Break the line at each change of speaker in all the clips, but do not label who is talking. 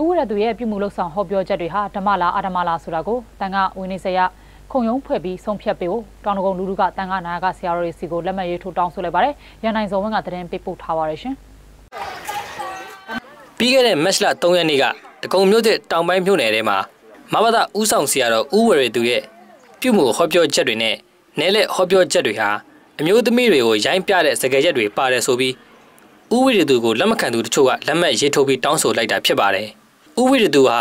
ဥဝရသူရဲ့ပြုမှုလုပ်ဆောင်ဟောပြောချက်တွေဟာဓမ္မလားအဓမ္မလားဆိုတာကိုတန်ခဝင်းနေစရခုံရုံးဖွဲ့ပြီးဆုံးဖြတ်ပေးဖို့တောင်တကုံလူလူကတန်ခနာကဆရာတော်တွေစီကိုလက်မှတ်ရေးထိုးတောင်းဆိုလိုက်ပါတယ်။ရန်နိုင်စောဝင်းကသတင်းပေးပို့ထားပါရရှင်။
ပြီးခဲ့တဲ့မက်လ3ရက်နေ့ကတကုံမြို့တဲ့တောင်ပိုင်းမြို့နယ်ထဲမှာမဘာသာဥဆောင်ဆရာတော်ဦးဝရသူရဲ့ပြုမှုဟောပြောချက်တွေနဲ့နဲလက်ဟောပြောချက်တွေဟာအမျိုးသမီးတွေကိုရိုင်းပြတဲ့စကားရက်တွေပါတယ်ဆိုပြီးဥဝရသူကိုလက်မခံသူတချို့ကလက်မှတ်ရေးထိုးပြီးတောင်းဆိုလိုက်တာဖြစ်ပါတယ်။ ဥဝရသူဟာ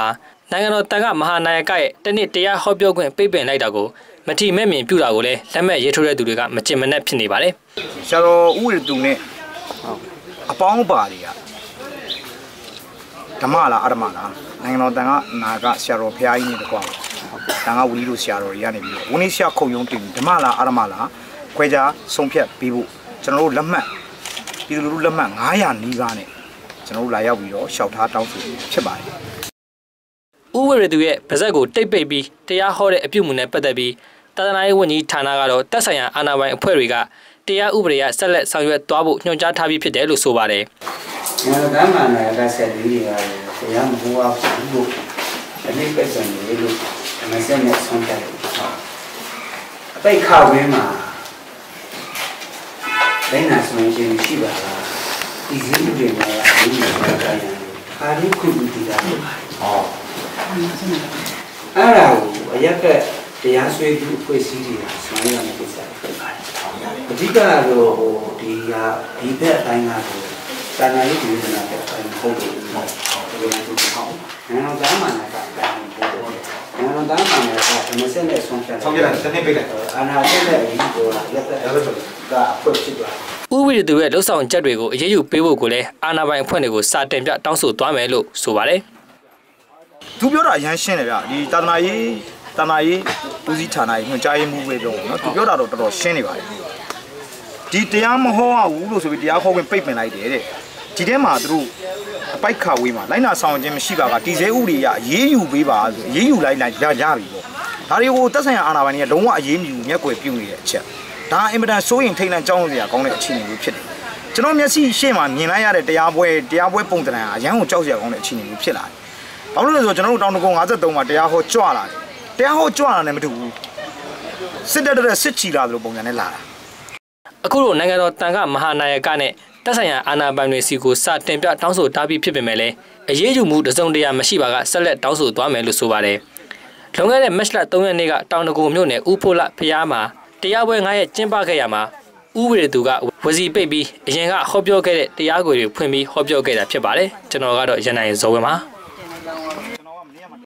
နိုင်ငံတော်တန်ခမဟာနာယကရဲ့တနစ်တရားဟောပြောခွင့်ပိတ်ပင်လိုက်တာကိုမထီမဲ့မြင်ပြုတာကိုလည်းလက်မှတ်ရေးထိုးတဲ့သူတွေကမကျင်မနှက်ဖြစ်နေပါတယ်
ဆရာတော်ဥဝရတူနဲ့အပေါင်းပါတွေကဓမ္မလားအဓမ္မလားနိုင်ငံတော်တန်ခါနာကဆရာတော်ဖရာကြီးနဲ့တကွာတန်ခါဝီလို့ဆရာတော်တွေကနေပြီးတော့ဝင်းလေးဆရာခုံရုံးတင်ဓမ္မလားအဓမ္မလားခွဲခြားဆုံးဖြတ်ပြီးဖို့ကျွန်တော်တို့လက်မှတ်ပြည်သူလူထုလက်မှတ်900နီးပါးနဲ့ ကျွန်တော်တို့လာရောက်ပြီးတော့ရှောက်ထားတောင်းဆိုဖြစ်ပါတယ်။
ဥဝရသူရဲ့ဗဇက်ကိုတိတ်ပိတ်ပြီးတရားဟောတဲ့အပြုအမူနဲ့ပတ်သက်ပြီးတာသနာရေးဝန်ကြီးဌာနကတော့တက်ဆိုင်ရာအာဏာပိုင်အဖွဲ့တွေကတရားဥပဒေအရဆက်လက်ဆောင်ရွက်သွားဖို့ညွှန်ကြားထားပြီးဖြစ်တယ်လို့ဆိုပါတယ်
ငါကမ်းမှန်တယ်ကဆက်ပြီးတွေကတရားမဟုတ်အောင်ဘူးအနည်းပဲဆိုနေလို့မစက်နဲ့ဆုံးဖြတ်တယ်အပိတ်ခဝင်းမှာတိုင်းနာဆိုရင်ရှိပါလား ဒီစည်းဥတွေမှာအင်းတွေကတိုင်းရတယ်အာရိခုတူတီတာဟောအဲ့ဒါကိုအရက်ကတရားဆွေးသူအဖွဲ့အစည်းတွေကဆောင်ရွက်ရမယ့်ကိစ္စဖြစ်ပါတယ်အဓိကတော့ဟိုဒီဟာဒီဘက်အတိုင်းကတော့တာနာရေးဒီလိုနာတဲ့အတိုင်းဟုတ်တယ်ဟုတ်တယ်ဒီလိုမျိုးဟုတ်နော်ဒါမှလည်းကတိုင်းဟုတ်တယ်နော်ဒါမှလည်းကမစက်နဲ့ဆုံးဖြတ်
ဆုံးဖြတ်တယ်တစ်နှစ်ပိတ်လိုက်
အာနာစက်နဲ့ဒီကိုရက်တဲ့အဲ့လိုဆိုတာအဖွဲ့ဖြစ်သွား။
ဥဝရသူရဲ့လှုပ်ဆောင်ချက်တွေကိုအရေးယူပေးဖို့ကိုလည်းအာဏာပိုင်အဖွဲ့တွေကိုစာတင်ပြတောင်းဆိုသွားမယ်လို့ဆိုပါတယ်။
သူပြောတာအရန်ရှင်းတယ်ဗျဒီတာသနာရေးတာသနာရေးဦးစီးဌာနရေးညွှန်ကြားရေးမှူးပဲပြောတယ်နော်သူပြောတာတော့တော်တော်ရှင်းနေပါတယ်ဒီတရားမဟောရဘူးလို့ဆိုပြီးတရားဟောခွင့်ပိတ်ပင်လိုက်တယ်တဲ့ဒီထဲမှာသူတို့အပိုက်ခါဝေးမှာလိုက်နာဆောင်ခြင်းမရှိပါကတီစဲဥတွေရအေးယူပေးပါဆိုအေးယူလိုက်လိုက်ရကြပြီပေါ့ဒါတွေကိုတက်ဆိုင်ရာအာဏာပိုင်တွေကလုံးဝအေးမြူမျက်ကွယ်ပြုနေတဲ့အချက် ဒါအင်မတန်စိုးရင်ထိတ်လန့်ကြောင်းစရာကောင်းတဲ့အခြေအနေမျိုးဖြစ်တယ်ကျွန်တော်မျက်စိရှေ့မှာမြင်လိုက်ရတဲ့တရားပွဲတရားပွဲပုံသဏ္ဍာန်အရန်ကိုကြောက်စရာကောင်းတဲ့အခြေအနေမျိုးဖြစ်လာတယ်။ဘာလို့လဲဆိုတော့ကျွန်တော်တို့တောင်တကုံ53မှာတရားဟောကြွလာတယ်။တရားဟောကြွလာတယ်မတူဘူး။စစ်တပ်တဲ့စစ်ချီလာသလိုပုံစံနဲ့လာတာ
အခုလိုနိုင်ငံတော်တန်ခမဟာနာယကနဲ့တက်ဆိုင်ရာအာဏာပိုင်တွေစီကိုစတင်ပြတောင်းဆိုထားပြီးဖြစ်ပေမဲ့လည်းအရေးယူမှုတစုံတရာမရှိပါကဆက်လက်တောင်းဆိုသွားမယ်လို့ဆိုပါတယ်။လွန်ခဲ့တဲ့မက်လ3ရက်နေ့ကတောင်တကူမြို့နယ်ဦးဖိုလဖျားမှာ တရားပွဲ9ရက်ကျင်းပခဲ့ရမှာဥဝရသူကဝစီပိတ်ပြီးအရင်ကဟောပြောခဲ့တဲ့တရားကိုတွေဖွင့်ပြီးဟောပြောခဲ့တာဖြစ်ပါတယ်။ကျွန်တော်ကတော့ရန်နိုင်ဇော်ဝင်းပါ။